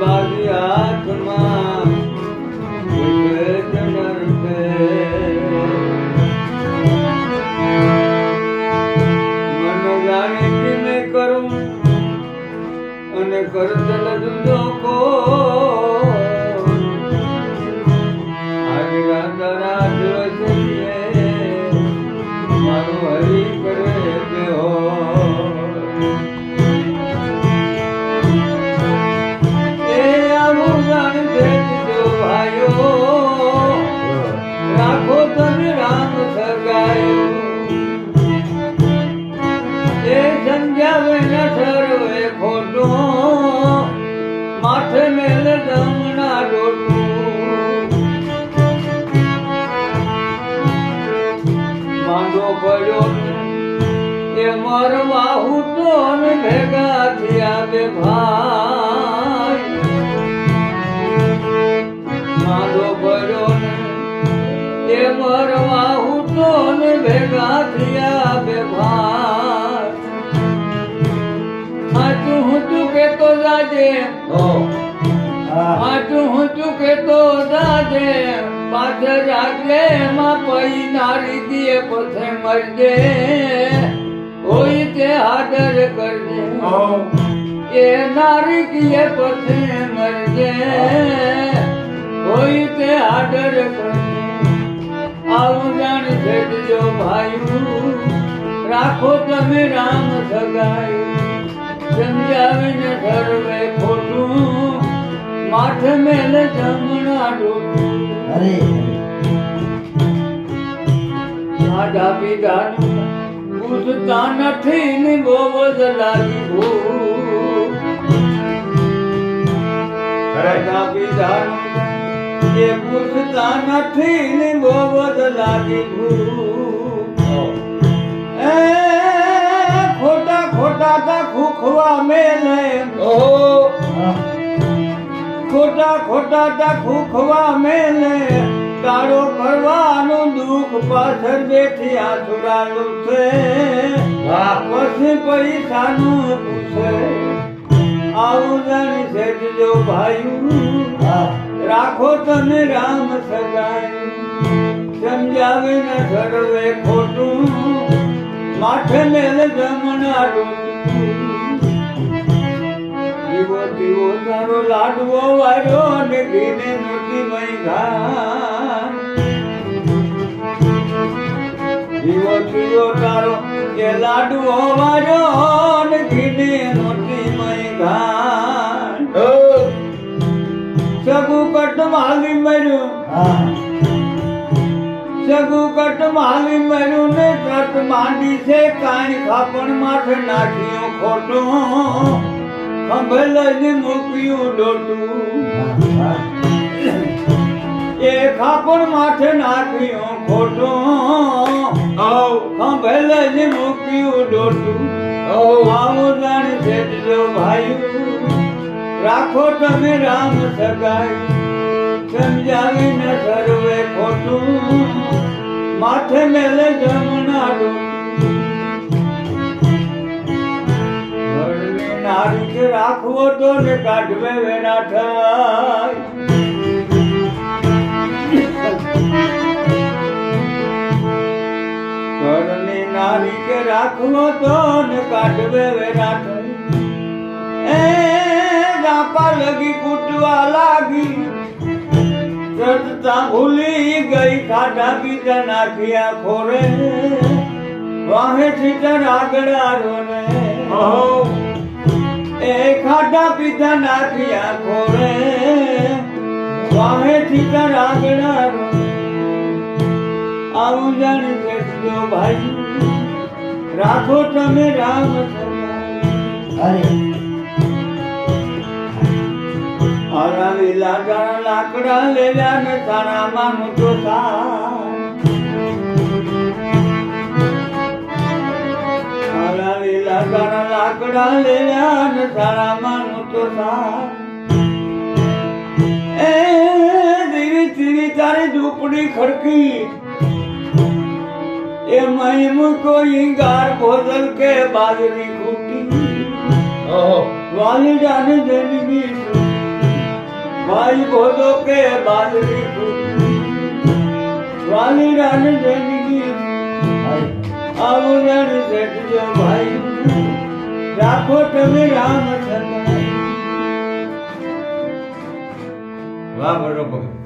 બાજી હાથમાં મન જાણે કે મેં કરું અને કરતલ લોકો માથે મેલ દમણા ડોટું માંડો પડ્યો એ મરવા હું તો ને ભેગા થયા બે ભાઈ. ભેગા થયા જાજે હાચું હું તું કેતો દાદે પાછળ રાત્રે એમાં પડી નારી દીએ પછી મરજે હોય તે હાજર કરજે. એ નારી દીએ પછી મરજે હોય તે હાજર કરજે. આવું જાણ છેડજો ભાઈ રાખો તમે રામ સગાઈ સમજાવીને સર્વે ખોટું માઠ મેલ જમણા ડોટું અરે. આડા પીડાનું પૂછતા નથી ને બહુ જ લાગી ભૂખ આડા પીડાનું એ પૂછતા નથી ને બહુ જ લાગી એ તા ખુખવા મેલે. ખોટા ખોટા તા ખુખવા મેલે. તારો કરવાનું દુઃખ પાછળ બેઠી આસુરાનું છે પછી પૈસાનું પૂછે. આવું જાણી સેજજો ભાઈ. રાખો તને રામ સગાઈ. સમજાવીને સર્વે ખોટું. માથે મેલ જમણા જીવો જીવો તારો લાડવો વાર્યો અને દીને મોટી મૈગા તારો કે લાડવો વાર્યો અને મોટી મઈ ઘા સગુ કટ માલી મર્યું સગુ કટ માલી મર્યું ને તટ માંડી છે કાણી ખાપણ માથે નાખ્યો ખોટો. લઈને મૂક્યું ડોટું એ ખાપણ માથે નાખ્યો ખોટો. આવ લઈને મૂક્યું ડોટું આવું જાણ છેડજો ભાઈ. રાખો તમે રામ સગાઈ. સમજાવીને સર્વે ખોટું. માથે મેલે જમણા રાખવો તો ને કાઢવે વેરા થાય. નારી કે રાખવો તો ને કાઢવે વેરા થાય. એ ગાપા લગી કૂટવા લાગી. રડતા ભૂલી ગઈ ખાધા પીતા નાખ્યા ખોરે. વાહે થી આગળ રોને એ ખાધા પીતા નાખ્યા ખોરે વાહે થી આગળ રોને આવું જાણી શકજો ભાઈ. રાખો તમે રામ આરા લીલા લાકડા લેવ્યા ને તારા માનું તો આરા ને તારા માનું તો એ ધીરે ધીરે તારી ઝૂંપડી ખડકી એ મહિમ કોઈ ગાર ભોજલ કે બાજરી ખૂટી. ઓહો. વાલી જાને જિંદગી ભાઈ ભોજો કે બાજરી ખૂટી વાલી જાને જિંદગી આવું રણ દેખજો ભાઈ. રાખો તમે રામ વાહ બરોબર